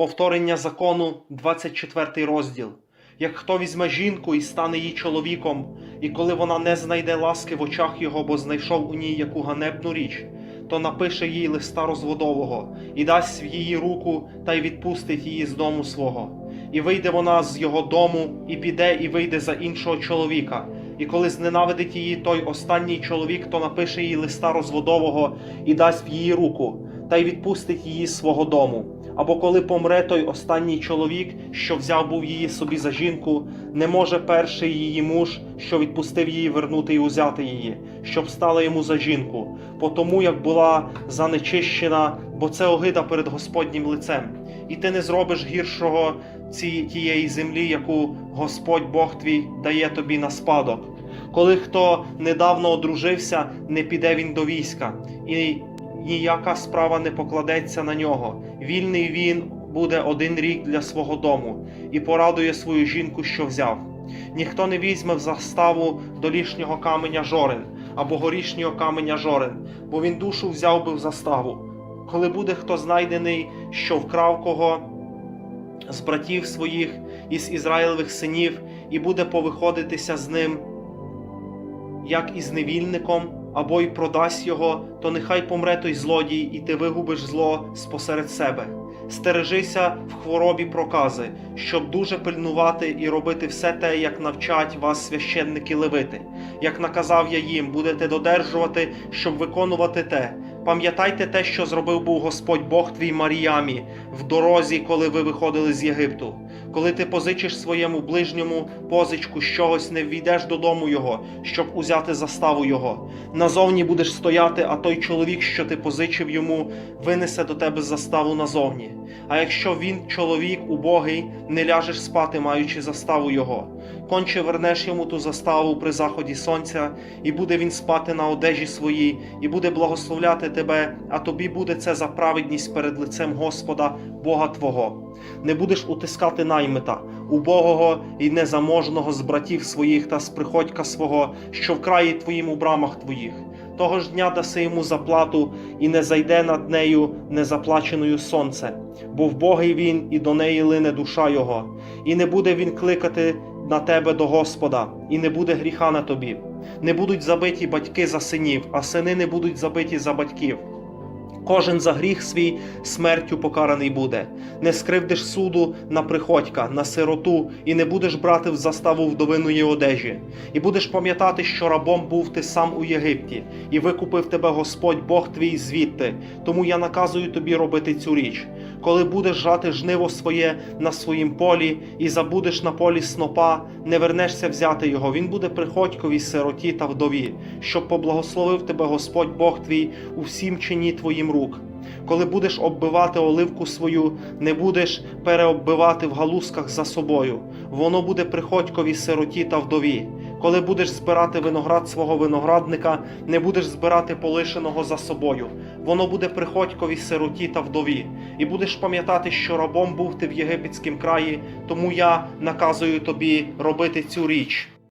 Повторення закону, 24 розділ. Як хто візьме жінку і стане її чоловіком, і коли вона не знайде ласки в очах його, бо знайшов у ній яку ганебну річ, то напише їй листа розводового і дасть в її руку та й відпустить її з дому свого. І вийде вона з його дому, і піде, і вийде за іншого чоловіка. І коли зненавидить її той останній чоловік, то напише їй листа розводового і дасть в її руку, та й відпустить її з свого дому. Або коли помре той останній чоловік, що взяв був її собі за жінку, не може перший її муж, що відпустив її, вернути і узяти її, щоб стала йому за жінку, по тому як була занечищена, бо це огида перед Господнім лицем. І ти не зробиш гіршого ці, тієї землі, яку Господь Бог твій дає тобі на спадок. Коли хто недавно одружився, не піде він до війська, і ніяка справа не покладеться на нього. Вільний він буде один рік для свого дому і порадує свою жінку, що взяв. Ніхто не візьме в заставу долішнього каменя жорен або горішнього каменя жорен, бо він душу взяв би в заставу. Коли буде хто знайдений, що вкрав кого з братів своїх із Ізраїлевих синів, і буде повиходитися з ним, як із невільником, або й продасть його, то нехай помре той злодій, і ти вигубиш зло спосеред себе. Стережися в хворобі прокази, щоб дуже пильнувати і робити все те, як навчать вас священники левити. Як наказав я їм, будете додержувати, щоб виконувати те. Пам'ятайте те, що зробив був Господь Бог твій Маріамі в дорозі, коли ви виходили з Єгипту. Коли ти позичиш своєму ближньому позичку щось, не ввійдеш додому його, щоб узяти заставу його. Назовні будеш стояти, а той чоловік, що ти позичив йому, винесе до тебе заставу назовні. А якщо він, чоловік убогий, не ляжеш спати, маючи заставу його. Конче вернеш йому ту заставу при заході сонця, і буде він спати на одежі своїй, і буде благословляти тебе, а тобі буде це за праведність перед лицем Господа, Бога Твого. Не будеш утискати наймита, убогого і незаможного з братів своїх та з приходька свого, що в краї твоїм у брамах твоїх. Того ж дня даси йому заплату, і не зайде над нею незаплаченою сонце, бо вбогий він, і до неї лине душа його, і не буде він кликати на тебе до Господа, і не буде гріха на тобі. Не будуть забиті батьки за синів, а сини не будуть забиті за батьків. Кожен за гріх свій смертю покараний буде. Не скривдиш суду на приходька, на сироту, і не будеш брати в заставу вдовиної одежі. І будеш пам'ятати, що рабом був ти сам у Єгипті, і викупив тебе Господь Бог твій звідти. Тому я наказую тобі робити цю річ. Коли будеш жати жниво своє на своїм полі, і забудеш на полі снопа, не вернешся взяти його. Він буде приходькові, сироті та вдові, щоб поблагословив тебе Господь Бог твій у всім чині твоїм рук. Коли будеш оббивати оливку свою, не будеш переоббивати в галузках за собою. Воно буде приходькові сироті та вдові. Коли будеш збирати виноград свого виноградника, не будеш збирати полишеного за собою. Воно буде приходькові сироті та вдові. І будеш пам'ятати, що рабом був ти в єгипетськім краї, тому я наказую тобі робити цю річ.